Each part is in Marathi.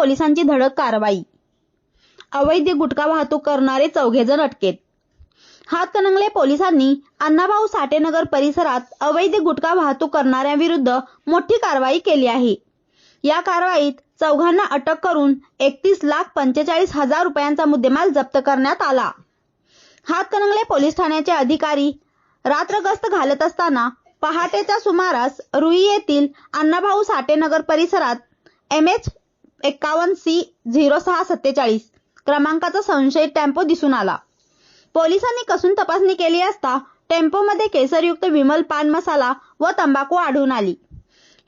पोलिसांची धडक कारवाई. अवैध गुटखा वाहतूक करणारे चौघेजण अटकेत. हातकणंगले पोलिसांनी अण्णाभाऊ साठेनगर परिसरात अवैध गुटखा वाहतूक करणाऱ्यांविरुद्ध मोठी कारवाई केली आहे. या कारवाईत चौघांना अटक करून एकतीस लाख पंचेचाळीस हजार रुपयांचा मुद्देमाल जप्त करण्यात आला. हातकणंगले पोलीस ठाण्याचे अधिकारी रात्र गस्त घालत असताना पहाटेच्या सुमारास रुई येथील अण्णाभाऊ साठेनगर परिसरात एम एच एक्कावन्न सी झिरो सहा सत्तेचाळीस. क्रमांकाचा संशयित टेम्पो दिसून आला. पोलिसांनी कसून तपासणी केली असता टेम्पोमध्ये केसरयुक्त विमल पान मसाला व तंबाखू आढळून आली.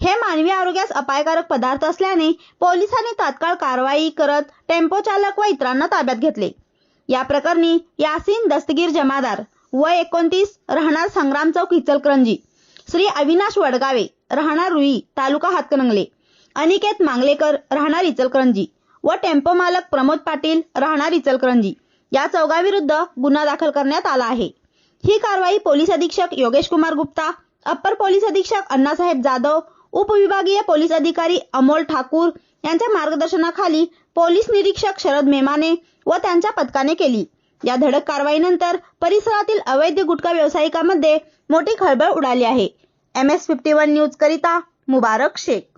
हे मानवी आरोग्यास अपायकारक पदार्थ असल्याने पोलिसांनी तात्काळ कारवाई करत टेम्पो चालक व इतरांना ताब्यात घेतले. या प्रकरणी यासीन दस्तगीर जमादार वय एकोणतीस राहणार संग्राम चौक इचलकरंजी. श्री अविनाश वडगावे राहणार रुई तालुका हातकणंगले. अनिकेत मांगलेकर राहणार इचलकरंजी. व टेम्पो मालक प्रमोद पाटील राहणार इचलकरंजी. या चौघाविरुद्ध गुन्हा दाखल करण्यात आला आहे. ही कारवाई पोलीस अधीक्षक योगेश कुमार गुप्ता अप्पर पोलीस अधीक्षक अण्णासाहेब जाधव उपविभागीय पोलीस अधिकारी अमोल ठाकूर यांच्या मार्गदर्शनाखाली पोलीस निरीक्षक शरद मेमाने व त्यांच्या पथकाने केली. या धडक कारवाईनंतर परिसरातील अवैध गुटखा व्यावसायिकांमध्ये मोठी खळबळ उडाली आहे. M S fifty one news करिता मुबारक शेख.